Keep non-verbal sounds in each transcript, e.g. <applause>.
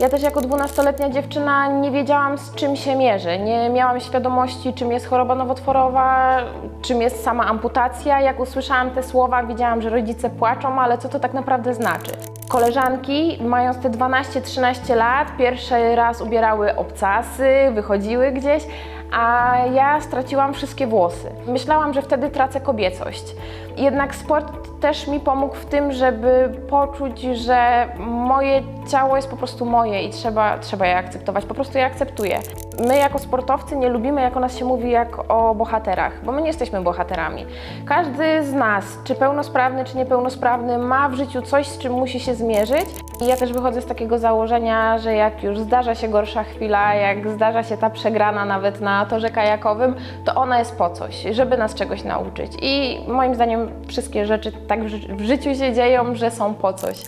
Ja też jako 12-letnia dziewczyna nie wiedziałam z czym się mierzę. Nie miałam świadomości czym jest choroba nowotworowa, czym jest sama amputacja. Jak usłyszałam te słowa, widziałam, że rodzice płaczą, ale co to tak naprawdę znaczy? Koleżanki, mając te 12-13 lat, pierwszy raz ubierały obcasy, wychodziły gdzieś, a ja straciłam wszystkie włosy. Myślałam, że wtedy tracę kobiecość. Jednak sport też mi pomógł w tym, żeby poczuć, że moje ciało jest po prostu moje i trzeba, trzeba je akceptować. Po prostu je akceptuję. My jako sportowcy nie lubimy, jak o nas się mówi, jak o bohaterach, bo my nie jesteśmy bohaterami. Każdy z nas, czy pełnosprawny, czy niepełnosprawny, ma w życiu coś, z czym musi się zmierzyć. I ja też wychodzę z takiego założenia, że jak już zdarza się gorsza chwila, jak zdarza się ta przegrana nawet na torze kajakowym, to ona jest po coś, żeby nas czegoś nauczyć. I moim zdaniem wszystkie rzeczy tak w, ży- w życiu się dzieją, że są po coś.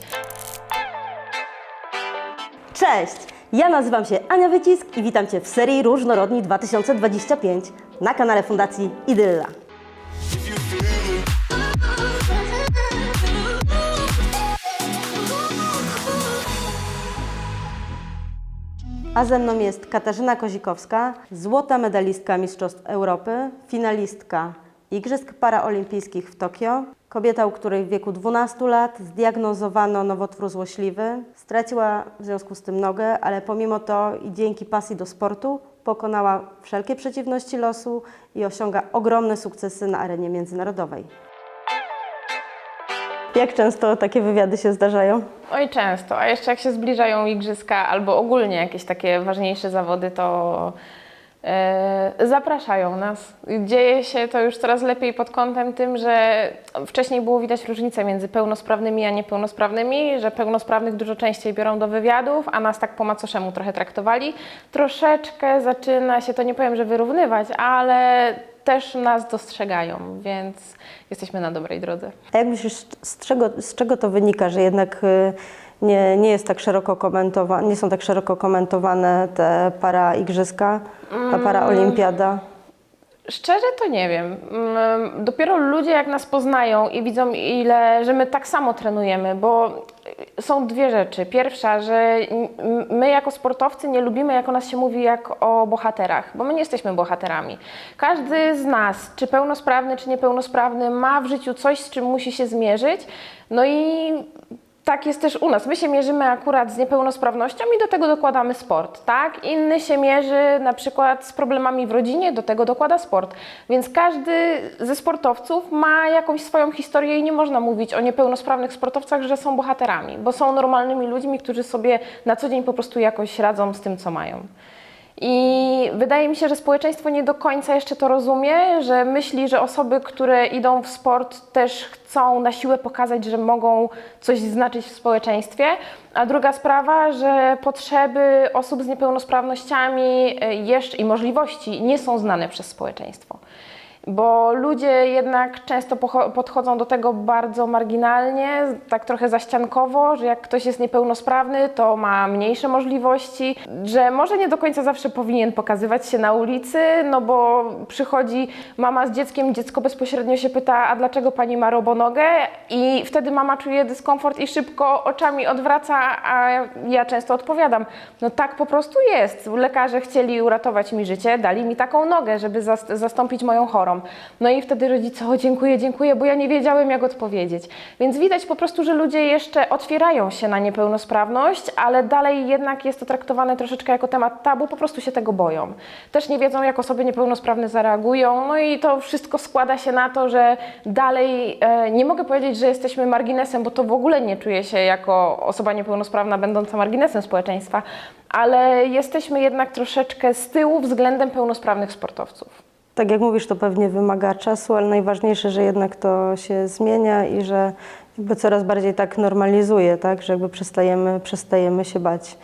Cześć! Ja nazywam się Ania Wycisk i witam Cię w serii Różnorodni 2025 na kanale Fundacji Idylla. A ze mną jest Katarzyna Kozikowska, złota medalistka Mistrzostw Europy, finalistka Igrzysk Paraolimpijskich w Tokio, kobieta, u której w wieku 12 lat zdiagnozowano nowotwór złośliwy. Straciła w związku z tym nogę, ale pomimo to i dzięki pasji do sportu pokonała wszelkie przeciwności losu i osiąga ogromne sukcesy na arenie międzynarodowej. Jak często takie wywiady się zdarzają? Oj, często. A jeszcze jak się zbliżają igrzyska albo ogólnie jakieś takie ważniejsze zawody, to zapraszają nas. Dzieje się to już coraz lepiej pod kątem tym, że wcześniej było widać różnicę między pełnosprawnymi a niepełnosprawnymi, że pełnosprawnych dużo częściej biorą do wywiadów, a nas tak po macoszemu trochę traktowali. Troszeczkę zaczyna się to, nie powiem, że wyrównywać, ale też nas dostrzegają, więc jesteśmy na dobrej drodze. A jak myślisz, z czego, z czego to wynika, że jednak y, nie, nie jest tak szeroko komentowane, nie są tak szeroko komentowane te para igrzyska, ta para olimpiada? Szczerze to nie wiem. Mm, Dopiero ludzie jak nas poznają i widzą ile, że my tak samo trenujemy, bo są dwie rzeczy. Pierwsza, że my jako sportowcy nie lubimy jak o nas się mówi jak o bohaterach, bo my nie jesteśmy bohaterami. Każdy z nas, czy pełnosprawny, czy niepełnosprawny, ma w życiu coś, z czym musi się zmierzyć. No i tak jest też u nas. My się mierzymy akurat z niepełnosprawnością i do tego dokładamy sport, tak? Inny się mierzy na przykład z problemami w rodzinie, do tego dokłada sport. Więc każdy ze sportowców ma jakąś swoją historię i nie można mówić o niepełnosprawnych sportowcach, że są bohaterami, bo są normalnymi ludźmi, którzy sobie na co dzień po prostu jakoś radzą z tym, co mają. I wydaje mi się, że społeczeństwo nie do końca jeszcze to rozumie, że myśli, że osoby, które idą w sport, też chcą na siłę pokazać, że mogą coś znaczyć w społeczeństwie. A druga sprawa, że potrzeby osób z niepełnosprawnościami e, jeszcze i możliwości nie są znane przez społeczeństwo. Bo ludzie jednak często podchodzą do tego bardzo marginalnie, tak trochę zaściankowo, że jak ktoś jest niepełnosprawny, to ma mniejsze możliwości, że może nie do końca zawsze powinien pokazywać się na ulicy, no bo przychodzi mama z dzieckiem, dziecko bezpośrednio się pyta, a dlaczego pani ma robonogę? I wtedy mama czuje dyskomfort i szybko oczami odwraca, a ja często odpowiadam, no tak po prostu jest. Lekarze chcieli uratować mi życie, dali mi taką nogę, żeby zas- zastąpić moją chorą. No i wtedy rodzice, o dziękuję, dziękuję, bo ja nie wiedziałem jak odpowiedzieć. Więc widać po prostu, że ludzie jeszcze otwierają się na niepełnosprawność, ale dalej jednak jest to traktowane troszeczkę jako temat tabu, po prostu się tego boją. Też nie wiedzą, jak osoby niepełnosprawne zareagują, no i to wszystko składa się na to, że dalej e, nie mogę powiedzieć, że jesteśmy marginesem, bo to w ogóle nie czuję się jako osoba niepełnosprawna będąca marginesem społeczeństwa, ale jesteśmy jednak troszeczkę z tyłu względem pełnosprawnych sportowców. Tak jak mówisz, to pewnie wymaga czasu, ale najważniejsze, że jednak to się zmienia i że jakby coraz bardziej tak normalizuje, tak? że jakby przestajemy, przestajemy się bać.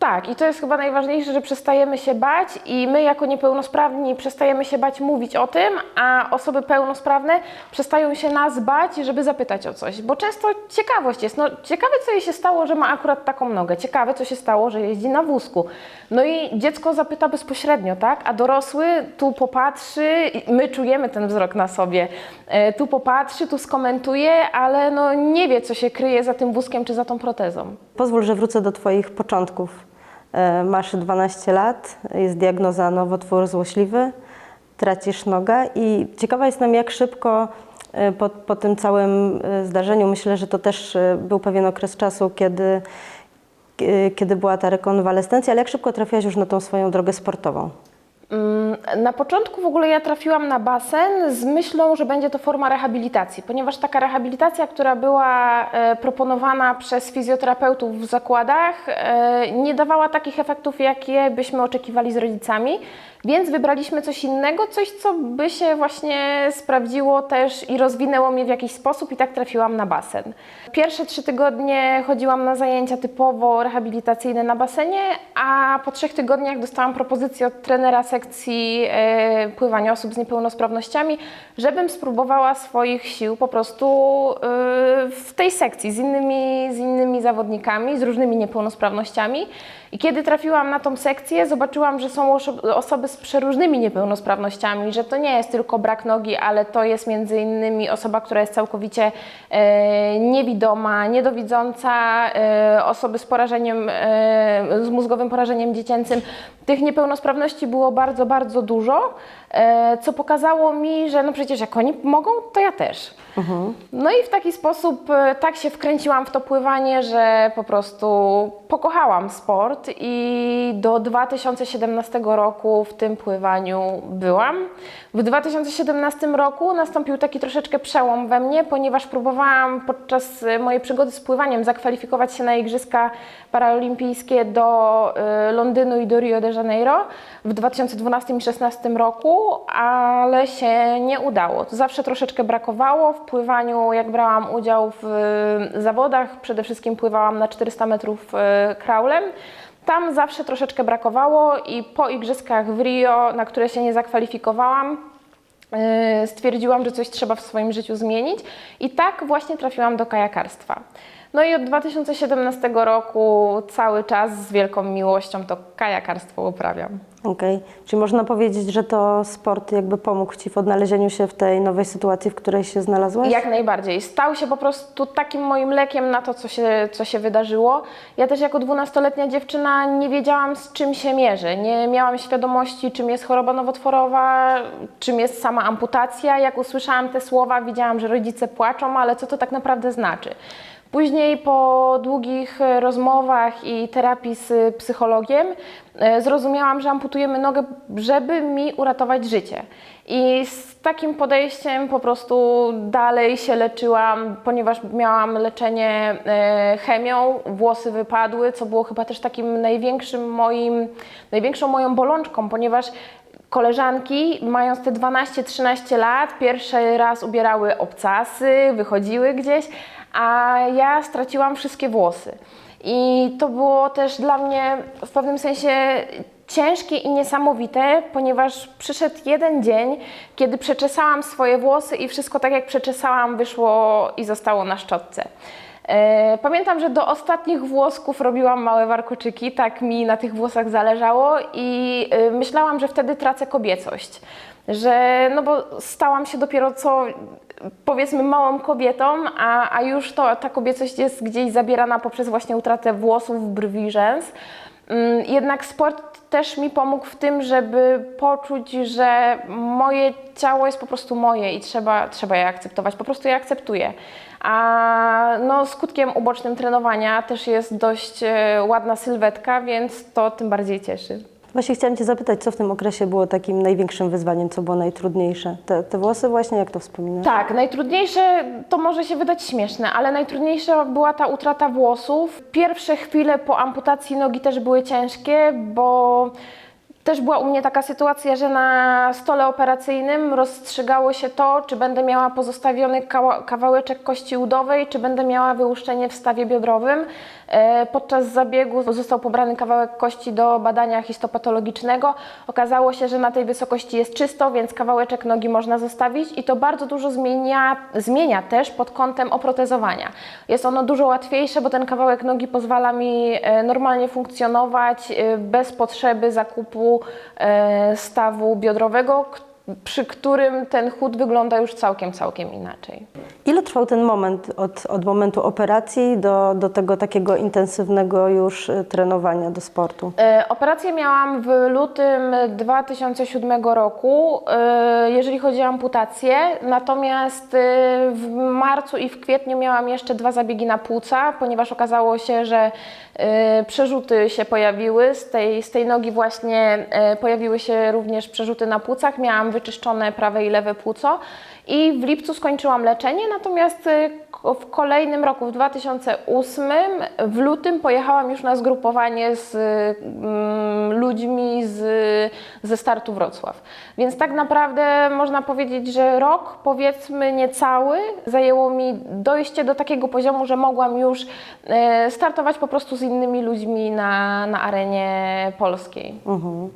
Tak, i to jest chyba najważniejsze, że przestajemy się bać i my jako niepełnosprawni przestajemy się bać mówić o tym, a osoby pełnosprawne przestają się nas bać, żeby zapytać o coś, bo często ciekawość jest, no ciekawe co jej się stało, że ma akurat taką nogę, ciekawe co się stało, że jeździ na wózku. No i dziecko zapyta bezpośrednio, tak, a dorosły tu popatrzy, my czujemy ten wzrok na sobie, e, tu popatrzy, tu skomentuje, ale no nie wie co się kryje za tym wózkiem czy za tą protezą. Pozwól, że wrócę do Twoich początków. E, Masz 12 lat, jest diagnoza nowotwór złośliwy, tracisz nogę i ciekawa jestem, jak szybko e, po, po tym całym e, zdarzeniu, myślę, że to też był pewien okres czasu, kiedy, kiedy była ta rekonwalescencja, ale jak szybko trafiłaś już na tą swoją drogę sportową? Na początku w ogóle ja trafiłam na basen z myślą, że będzie to forma rehabilitacji, ponieważ taka rehabilitacja, która była e, proponowana przez fizjoterapeutów w zakładach, e, nie dawała takich efektów, jakie byśmy oczekiwali z rodzicami, więc wybraliśmy coś innego, coś, co by się właśnie sprawdziło też i rozwinęło mnie w jakiś sposób i tak trafiłam na basen. Pierwsze trzy tygodnie chodziłam na zajęcia typowo rehabilitacyjne na basenie, a po trzech tygodniach dostałam propozycję od trenera sekcji e, pływania osób z niepełnosprawnościami, żebym spróbowała swoich sił po prostu e, w tej sekcji z innymi, z innymi zawodnikami, z różnymi niepełnosprawnościami. I kiedy trafiłam na tą sekcję, zobaczyłam, że są osoby z przeróżnymi niepełnosprawnościami, że to nie jest tylko brak nogi, ale to jest między innymi osoba, która jest całkowicie e, niewidoma, niedowidząca, e, osoby z porażeniem, e, z mózgowym porażeniem dziecięcym. Tych niepełnosprawności było bardzo, bardzo dużo, co pokazało mi, że no przecież jak oni mogą, to ja też. No i w taki sposób e, tak się wkręciłam w to pływanie, że po prostu pokochałam sport i do 2017 roku w tym pływaniu byłam. W 2017 roku nastąpił taki troszeczkę przełom we mnie, ponieważ próbowałam podczas e, mojej przygody z pływaniem zakwalifikować się na Igrzyska Paraolimpijskie do e, Londynu i do Rio de Janeiro w 2012 i 2016 roku, ale się nie udało. Zawsze troszeczkę brakowało. W pływaniu, jak brałam udział w e, zawodach, przede wszystkim pływałam na 400 metrów e, kraulem. Tam zawsze troszeczkę brakowało i po igrzyskach w Rio, na które się nie zakwalifikowałam, e, stwierdziłam, że coś trzeba w swoim życiu zmienić i tak właśnie trafiłam do kajakarstwa. No i od 2017 roku cały czas z wielką miłością to kajakarstwo uprawiam. Okej, czyli można powiedzieć, że to sport jakby pomógł Ci w odnalezieniu się w tej nowej sytuacji, w której się znalazłaś? Jak najbardziej. Stał się po prostu takim moim lekiem na to, co się, co się wydarzyło. Ja też jako dwunastoletnia dziewczyna nie wiedziałam, z czym się mierzę. Nie miałam świadomości, czym jest choroba nowotworowa, czym jest sama amputacja. Jak usłyszałam te słowa, widziałam, że rodzice płaczą, ale co to tak naprawdę znaczy? Później po długich e, rozmowach i terapii z psychologiem e, zrozumiałam, że amputujemy nogę, żeby mi uratować życie. I z takim podejściem po prostu dalej się leczyłam, ponieważ miałam leczenie e, chemią, włosy wypadły, co było chyba też takim największym moim, największą moją bolączką, ponieważ koleżanki, mając te 12-13 lat, pierwszy raz ubierały obcasy, wychodziły gdzieś, a ja straciłam wszystkie włosy. I to było też dla mnie w pewnym sensie ciężkie i niesamowite, ponieważ przyszedł jeden dzień, kiedy przeczesałam swoje włosy i wszystko tak jak przeczesałam wyszło i zostało na szczotce. E, Pamiętam, że do ostatnich włosków robiłam małe warkoczyki, tak mi na tych włosach zależało i e, myślałam, że wtedy tracę kobiecość. Że, no bo stałam się dopiero co powiedzmy małą kobietą, a, a już to, ta kobiecość jest gdzieś zabierana poprzez właśnie utratę włosów, brwi, rzęs. Mm, Jednak sport też mi pomógł w tym, żeby poczuć, że moje ciało jest po prostu moje i trzeba, trzeba je akceptować. Po prostu je akceptuję. A no, skutkiem ubocznym trenowania też jest dość e, ładna sylwetka, więc to tym bardziej cieszy. Właśnie chciałam Cię zapytać, co w tym okresie było takim największym wyzwaniem, co było najtrudniejsze? Te, te włosy właśnie, jak to wspominasz? Tak, najtrudniejsze to może się wydać śmieszne, ale najtrudniejsza była ta utrata włosów. Pierwsze chwile po amputacji nogi też były ciężkie, bo Też była u mnie taka sytuacja, że na stole operacyjnym rozstrzygało się to, czy będę miała pozostawiony kawałeczek kości udowej, czy będę miała wyłuszczenie w stawie biodrowym. E, Podczas zabiegu został pobrany kawałek kości do badania histopatologicznego. Okazało się, że na tej wysokości jest czysto, więc kawałeczek nogi można zostawić i to bardzo dużo zmienia, zmienia też pod kątem oprotezowania. Jest ono dużo łatwiejsze, bo ten kawałek nogi pozwala mi e, normalnie funkcjonować e, bez potrzeby zakupu stawu biodrowego, przy którym ten chód wygląda już całkiem, całkiem inaczej. Ile trwał ten moment od, od momentu operacji do, do tego takiego intensywnego już y, trenowania do sportu? E, Operację miałam w lutym 2007 roku, e, jeżeli chodzi o amputację, natomiast e, w marcu i w kwietniu miałam jeszcze dwa zabiegi na płuca, ponieważ okazało się, że e, przerzuty się pojawiły, z tej, z tej nogi właśnie e, pojawiły się również przerzuty na płucach, miałam wyczyszczone prawe i lewe płuco i w lipcu skończyłam leczenie, natomiast ko- w kolejnym roku, w 2008, w lutym pojechałam już na zgrupowanie z mm, ludźmi z, ze startu Wrocław. Więc tak naprawdę można powiedzieć, że rok, powiedzmy niecały, zajęło mi dojście do takiego poziomu, że mogłam już e, startować po prostu z innymi ludźmi na, na arenie polskiej. Mhm.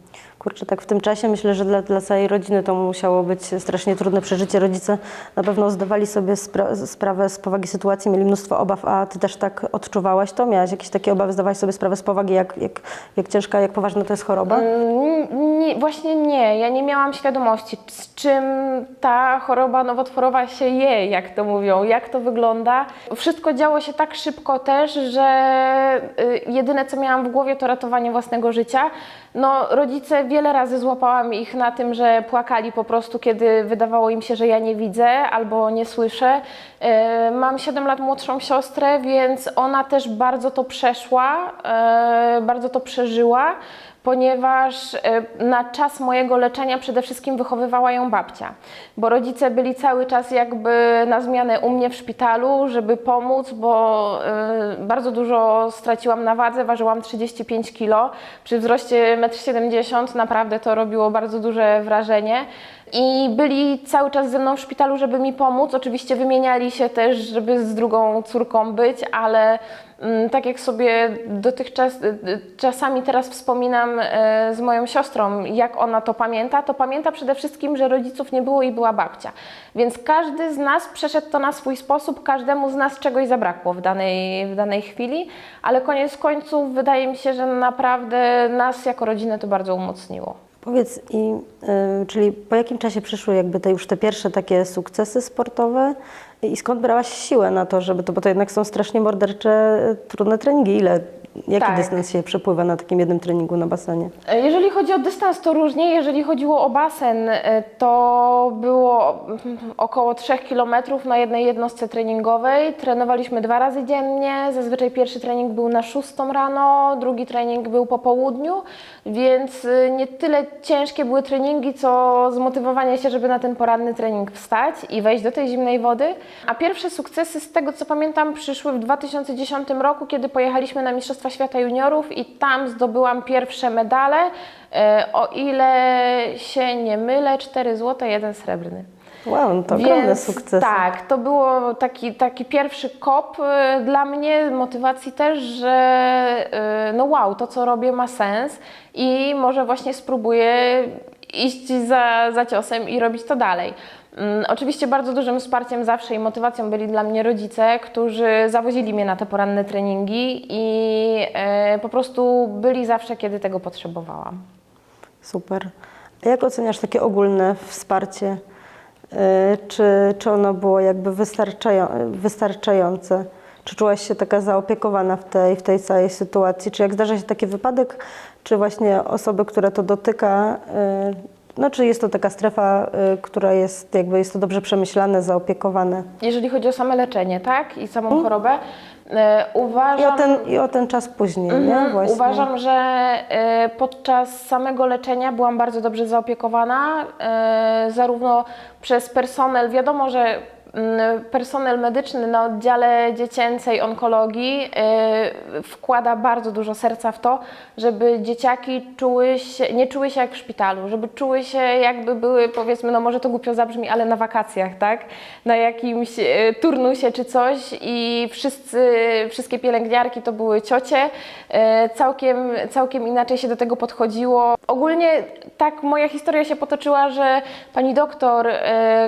Kurczę, tak w tym czasie myślę, że dla, dla całej rodziny to musiało być strasznie trudne przeżycie. Rodzice na pewno zdawali sobie spra- sprawę z powagi sytuacji, mieli mnóstwo obaw, a ty też tak odczuwałaś to? Miałaś jakieś takie obawy, zdawałaś sobie sprawę z powagi, jak, jak, jak ciężka, jak poważna to jest choroba? Mm, Nie, właśnie nie, ja nie miałam świadomości, z czym ta choroba nowotworowa się je, jak to mówią, jak to wygląda. Wszystko działo się tak szybko też, że y, jedyne co miałam w głowie to ratowanie własnego życia. No, rodzice wiele razy złapałam ich na tym, że płakali po prostu, kiedy wydawało im się, że ja nie widzę albo nie słyszę. Y, Mam 7 lat młodszą siostrę, więc ona też bardzo to przeszła, y, bardzo to przeżyła ponieważ e, na czas mojego leczenia przede wszystkim wychowywała ją babcia, bo rodzice byli cały czas jakby na zmianę u mnie w szpitalu, żeby pomóc, bo e, bardzo dużo straciłam na wadze, ważyłam 35 kg, przy wzroście 1,70 m naprawdę to robiło bardzo duże wrażenie. I byli cały czas ze mną w szpitalu, żeby mi pomóc. Oczywiście wymieniali się też, żeby z drugą córką być, ale tak jak sobie dotychczas y, y, czasami teraz wspominam e, z moją siostrą, jak ona to pamięta, to pamięta przede wszystkim, że rodziców nie było i była babcia. Więc każdy z nas przeszedł to na swój sposób, każdemu z nas czegoś zabrakło w danej, w danej chwili, ale koniec końców wydaje mi się, że naprawdę nas jako rodzinę to bardzo umocniło. Powiedz, i, y, czyli po jakim czasie przyszły jakby te już te pierwsze takie sukcesy sportowe i skąd brałaś siłę na to, żeby to, bo to jednak są strasznie mordercze, y, trudne treningi. Ile, jaki Tak. dystans się przepływa na takim jednym treningu na basenie? E, Jeżeli chodzi o dystans, to różnie. Jeżeli chodziło o basen, e, to było mm, około 3 km na jednej jednostce treningowej. Trenowaliśmy dwa razy dziennie. Zazwyczaj pierwszy trening był na 6 rano, drugi trening był po południu, więc e, nie tyle ciężkie były treningi, co zmotywowanie się, żeby na ten poranny trening wstać i wejść do tej zimnej wody. A pierwsze sukcesy, z tego co pamiętam, przyszły w 2010 roku, kiedy pojechaliśmy na Mistrzostwa Świata Juniorów i tam zdobyłam pierwsze medale. E, O ile się nie mylę, 4 złote, jeden srebrny. Wow, no to ogromne Więc sukcesy. Tak, to było taki, taki pierwszy kop e, dla mnie, motywacji też, że e, no wow, to co robię ma sens i może właśnie spróbuję iść za, za ciosem i robić to dalej. Mm, Oczywiście bardzo dużym wsparciem zawsze i motywacją byli dla mnie rodzice, którzy zawozili mnie na te poranne treningi i e, po prostu byli zawsze, kiedy tego potrzebowałam. Super. A jak oceniasz takie ogólne wsparcie? Y, Czy, czy ono było jakby wystarczają, wystarczające? Czy czułaś się taka zaopiekowana w tej, w tej całej sytuacji? Czy jak zdarza się taki wypadek, czy właśnie osoby, które to dotyka, y, no czy jest to taka strefa, y, która jest jakby, jest to dobrze przemyślane, zaopiekowane? Jeżeli chodzi o same leczenie, tak? I samą chorobę, e, I uważam... o ten, i o ten czas później, nie? Mhm, Właśnie. Uważam, że e, podczas samego leczenia byłam bardzo dobrze zaopiekowana, e, zarówno przez personel. Wiadomo, że personel medyczny na oddziale dziecięcej onkologii y, wkłada bardzo dużo serca w to, żeby dzieciaki czuły się, nie czuły się jak w szpitalu, żeby czuły się jakby były, powiedzmy, no może to głupio zabrzmi, ale na wakacjach, tak? Na jakimś y, turnusie czy coś i wszyscy, wszystkie pielęgniarki to były ciocie. Y, Całkiem, całkiem inaczej się do tego podchodziło. Ogólnie tak moja historia się potoczyła, że pani doktor,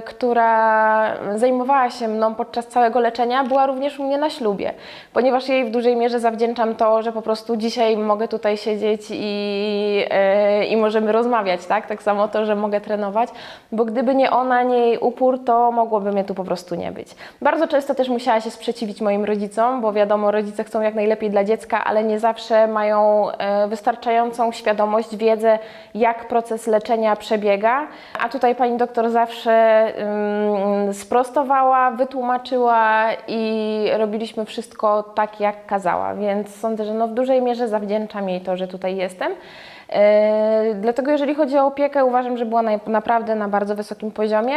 która zajmowała się mną podczas całego leczenia, była również u mnie na ślubie, ponieważ jej w dużej mierze zawdzięczam to, że po prostu dzisiaj mogę tutaj siedzieć i, e, i możemy rozmawiać, tak? Tak samo to, że mogę trenować, bo gdyby nie ona, nie jej upór, to mogłoby mnie tu po prostu nie być. Bardzo często też musiała się sprzeciwić moim rodzicom, bo wiadomo, rodzice chcą jak najlepiej dla dziecka, ale nie zawsze mają e, wystarczającą świadomość, wiedzę, jak proces leczenia przebiega. A tutaj pani doktor zawsze ym, sprostowała, wytłumaczyła i robiliśmy wszystko tak, jak kazała, więc sądzę, że no w dużej mierze zawdzięczam jej to, że tutaj jestem. E, Dlatego jeżeli chodzi o opiekę, uważam, że była naprawdę na bardzo wysokim poziomie.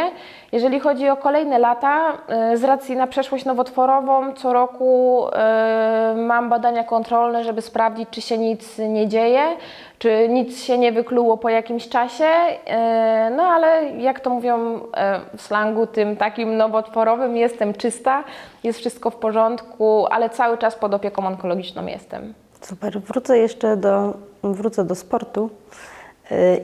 Jeżeli chodzi o kolejne lata, e, z racji na przeszłość nowotworową, co roku e, mam badania kontrolne, żeby sprawdzić, czy się nic nie dzieje, czy nic się nie wykluło po jakimś czasie. No ale jak to mówią w slangu tym takim nowotworowym, jestem czysta, jest wszystko w porządku, ale cały czas pod opieką onkologiczną jestem. Super. Wrócę jeszcze do, wrócę do sportu.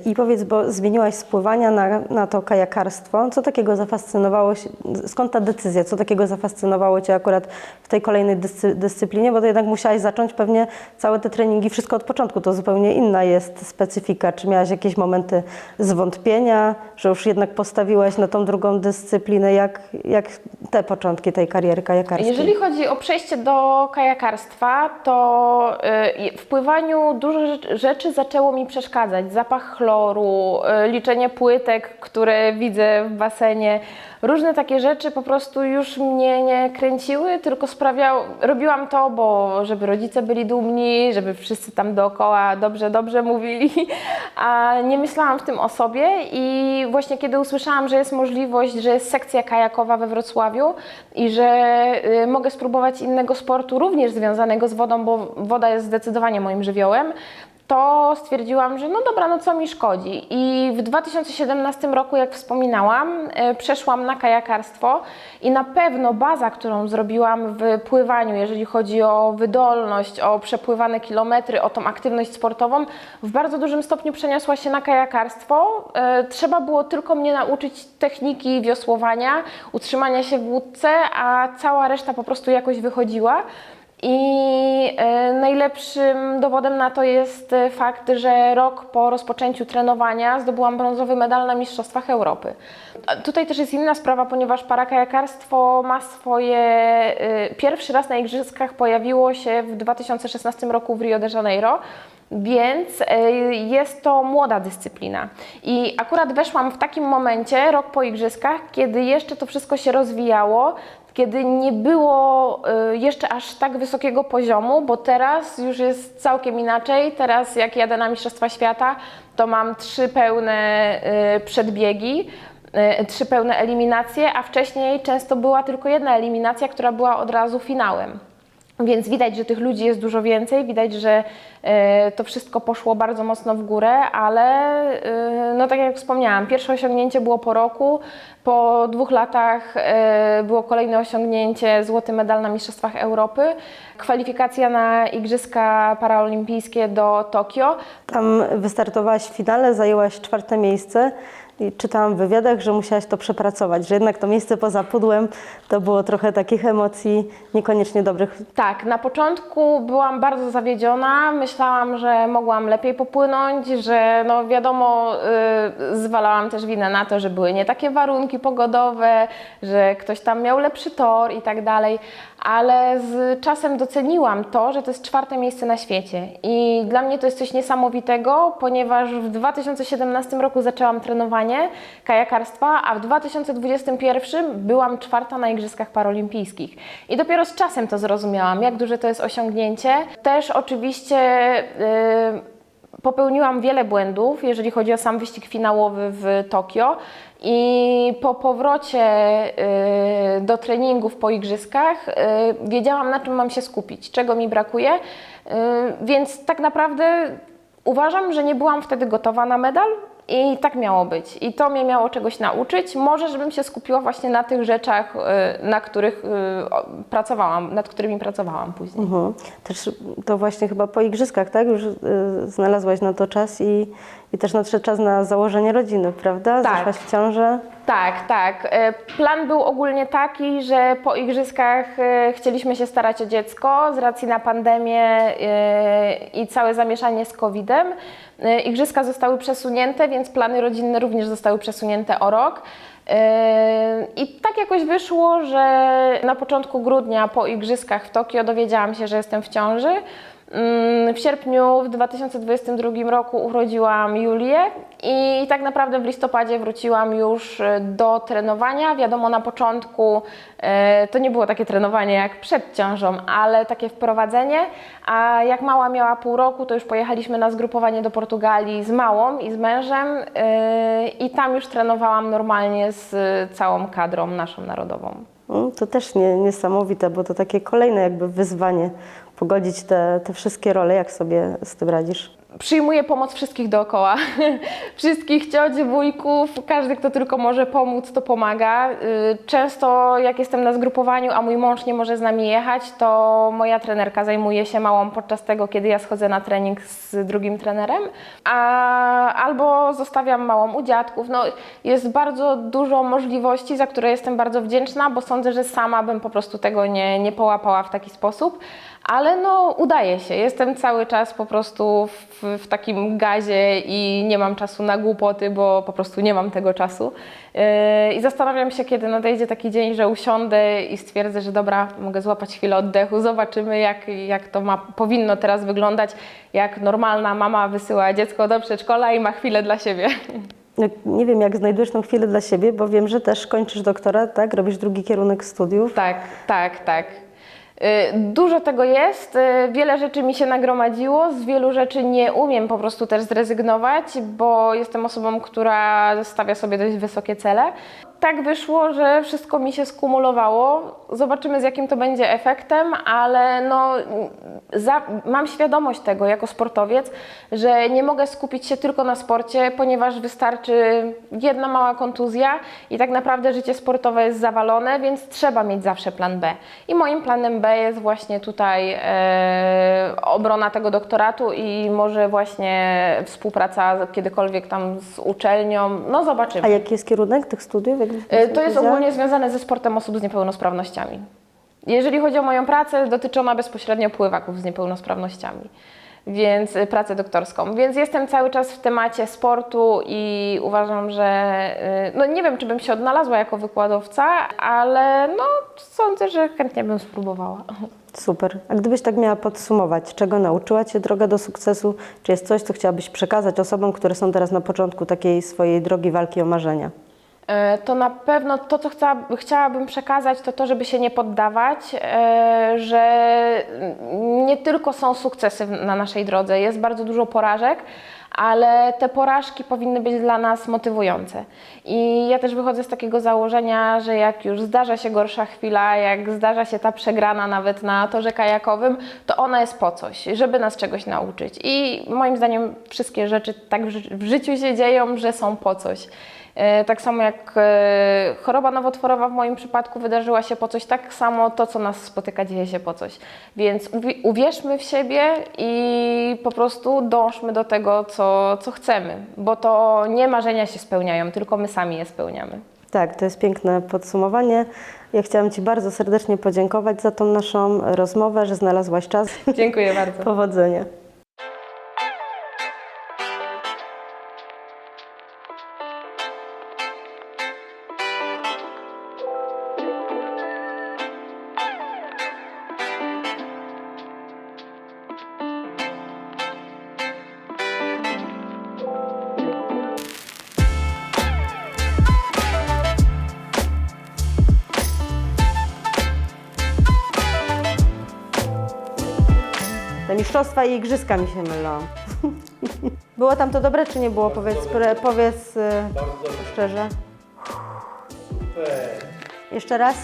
I powiedz, bo zmieniłaś z pływania na, na to kajakarstwo. Co takiego zafascynowało się, skąd ta decyzja? Co takiego zafascynowało Cię akurat w tej kolejnej dyscy, dyscyplinie? Bo to jednak musiałaś zacząć pewnie całe te treningi, wszystko od początku. To zupełnie inna jest specyfika. Czy miałaś jakieś momenty zwątpienia, że już jednak postawiłaś na tą drugą dyscyplinę? Jak, jak te początki tej kariery kajakarskiej? Jeżeli chodzi o przejście do kajakarstwa, to y, w pływaniu dużo rzecz- rzeczy zaczęło mi przeszkadzać. Zapach chloru, y, liczenie płytek, które widzę w basenie. Różne takie rzeczy po prostu już mnie nie kręciły, tylko sprawiał, robiłam to, bo żeby rodzice byli dumni, żeby wszyscy tam dookoła dobrze, dobrze mówili, <laughs> a nie myślałam w tym o sobie i właśnie kiedy usłyszałam, że jest możliwość, że jest sekcja kajakowa we Wrocławiu i że y, mogę spróbować innego sportu, również związanego z wodą, bo woda jest zdecydowanie moim żywiołem, to stwierdziłam, że no dobra, no co mi szkodzi. I w 2017 roku, jak wspominałam, e, przeszłam na kajakarstwo i na pewno baza, którą zrobiłam w pływaniu, jeżeli chodzi o wydolność, o przepływane kilometry, o tą aktywność sportową, w bardzo dużym stopniu przeniosła się na kajakarstwo. E, Trzeba było tylko mnie nauczyć techniki wiosłowania, utrzymania się w łódce, a cała reszta po prostu jakoś wychodziła. I e, najlepszym dowodem na to jest e, fakt, że rok po rozpoczęciu trenowania zdobyłam brązowy medal na Mistrzostwach Europy. Tutaj też jest inna sprawa, ponieważ parakajakarstwo ma swoje. e, Pierwszy raz na Igrzyskach pojawiło się w 2016 roku w Rio de Janeiro. Więc jest to młoda dyscyplina. I akurat weszłam w takim momencie, rok po igrzyskach, kiedy jeszcze to wszystko się rozwijało, kiedy nie było y, jeszcze aż tak wysokiego poziomu, bo teraz już jest całkiem inaczej. Teraz jak jadę na Mistrzostwa Świata, to mam trzy pełne y, przedbiegi, y, trzy pełne eliminacje, a wcześniej często była tylko jedna eliminacja, która była od razu finałem. Więc widać, że tych ludzi jest dużo więcej, widać, że e, to wszystko poszło bardzo mocno w górę, ale e, no tak jak wspomniałam, pierwsze osiągnięcie było po roku, po dwóch latach e, było kolejne osiągnięcie, złoty medal na Mistrzostwach Europy, kwalifikacja na Igrzyska Paraolimpijskie do Tokio. Tam wystartowałaś w finale, zajęłaś czwarte miejsce i czytałam w wywiadach, że musiałaś to przepracować, że jednak to miejsce poza pudłem to było trochę takich emocji niekoniecznie dobrych. Tak, na początku byłam bardzo zawiedziona. Myślałam, że mogłam lepiej popłynąć, że no wiadomo, y, zwalałam też winę na to, że były nie takie warunki pogodowe, że ktoś tam miał lepszy tor i tak dalej. Ale z czasem doceniłam to, że to jest czwarte miejsce na świecie. I dla mnie to jest coś niesamowitego, ponieważ w 2017 roku zaczęłam trenowanie kajakarstwa, a w 2021 byłam czwarta na Igrzyskach Paralimpijskich. I dopiero z czasem to zrozumiałam, jak duże to jest osiągnięcie. Też oczywiście. Yy, popełniłam wiele błędów, jeżeli chodzi o sam wyścig finałowy w Tokio. I po powrocie y, do treningów po igrzyskach y, wiedziałam, na czym mam się skupić, czego mi brakuje. Y, Więc tak naprawdę uważam, że nie byłam wtedy gotowa na medal. I tak miało być. I to mnie miało czegoś nauczyć. Może, żebym się skupiła właśnie na tych rzeczach, y, na których y, pracowałam, nad którymi pracowałam później. Mhm. Też to właśnie chyba po igrzyskach, tak? Już y, znalazłaś na to czas i, i też nadszedł czas na założenie rodziny, prawda? Tak. Zaszłaś w ciążę. Tak, tak. E, Plan był ogólnie taki, że po igrzyskach e, chcieliśmy się starać o dziecko z racji na pandemię e, i całe zamieszanie z COVID-em. Igrzyska zostały przesunięte, więc plany rodzinne również zostały przesunięte o rok. I tak jakoś wyszło, że na początku grudnia po igrzyskach w Tokio dowiedziałam się, że jestem w ciąży. Mm, W sierpniu w 2022 roku urodziłam Julię i tak naprawdę w listopadzie wróciłam już e, do trenowania. Wiadomo, na początku e, to nie było takie trenowanie jak przed ciążą, ale takie wprowadzenie. A jak mała miała pół roku, to już pojechaliśmy na zgrupowanie do Portugalii z małą i z mężem e, i tam już trenowałam normalnie z całą kadrą naszą narodową. To też nie, niesamowite, bo to takie kolejne jakby wyzwanie, pogodzić te, te wszystkie role. Jak sobie z tym radzisz? Przyjmuję pomoc wszystkich dookoła. <laughs> wszystkich cioci, wujków, każdy, kto tylko może pomóc, to pomaga. Y, Często jak jestem na zgrupowaniu, a mój mąż nie może z nami jechać, to moja trenerka zajmuje się małą podczas tego, kiedy ja schodzę na trening z drugim trenerem. A, albo zostawiam małą u dziadków. No, jest bardzo dużo możliwości, za które jestem bardzo wdzięczna, bo sądzę, że sama bym po prostu tego nie, nie połapała w taki sposób. Ale no, udaje się. Jestem cały czas po prostu w, w takim gazie i nie mam czasu na głupoty, bo po prostu nie mam tego czasu. Yy, I zastanawiam się, kiedy nadejdzie taki dzień, że usiądę i stwierdzę, że dobra, mogę złapać chwilę oddechu, zobaczymy, jak, jak to ma, powinno teraz wyglądać, jak normalna mama wysyła dziecko do przedszkola i ma chwilę dla siebie. Nie wiem, jak znajdujesz tą chwilę dla siebie, bo wiem, że też kończysz doktorat, tak? Robisz drugi kierunek studiów. Tak, tak, tak. Y, Dużo tego jest, y, wiele rzeczy mi się nagromadziło, z wielu rzeczy nie umiem po prostu też zrezygnować, bo jestem osobą, która stawia sobie dość wysokie cele. Tak wyszło, że wszystko mi się skumulowało. Zobaczymy, z jakim to będzie efektem, ale no, za, mam świadomość tego jako sportowiec, że nie mogę skupić się tylko na sporcie, ponieważ wystarczy jedna mała kontuzja i tak naprawdę życie sportowe jest zawalone, więc trzeba mieć zawsze plan B. I moim planem B jest właśnie tutaj e, obrona tego doktoratu i może właśnie współpraca kiedykolwiek tam z uczelnią. No zobaczymy. A jaki jest kierunek tych studiów? E, To jest ogólnie związane ze sportem osób z niepełnosprawnościami. Jeżeli chodzi o moją pracę, dotyczy ona bezpośrednio pływaków z niepełnosprawnościami, więc y, pracę doktorską. Więc jestem cały czas w temacie sportu i uważam, że y, no nie wiem, czy bym się odnalazła jako wykładowca, ale no sądzę, że chętnie bym spróbowała. Super. A gdybyś tak miała podsumować, czego nauczyła Cię droga do sukcesu? Czy jest coś, co chciałabyś przekazać osobom, które są teraz na początku takiej swojej drogi walki o marzenia? E, To na pewno to, co chciałabym przekazać, to to, żeby się nie poddawać, e, że nie tylko są sukcesy na naszej drodze, jest bardzo dużo porażek, ale te porażki powinny być dla nas motywujące. I ja też wychodzę z takiego założenia, że jak już zdarza się gorsza chwila, jak zdarza się ta przegrana nawet na torze kajakowym, to ona jest po coś, żeby nas czegoś nauczyć. I moim zdaniem wszystkie rzeczy tak w życiu się dzieją, że są po coś. E, Tak samo jak e, choroba nowotworowa w moim przypadku wydarzyła się po coś, tak samo to, co nas spotyka, dzieje się po coś. Więc uwi- uwierzmy w siebie i po prostu dążmy do tego, co, co chcemy, bo to nie marzenia się spełniają, tylko my sami je spełniamy. Tak, to jest piękne podsumowanie. Ja chciałam Ci bardzo serdecznie podziękować za tą naszą rozmowę, że znalazłaś czas. Dziękuję bardzo. <laughs> Powodzenia. Mistrzostwa i igrzyska mi się mylą. <laughs> Było tam to dobre, czy nie było? Powiedz, pre- powiedz y, Bardzo szczerze. Super. Jeszcze raz?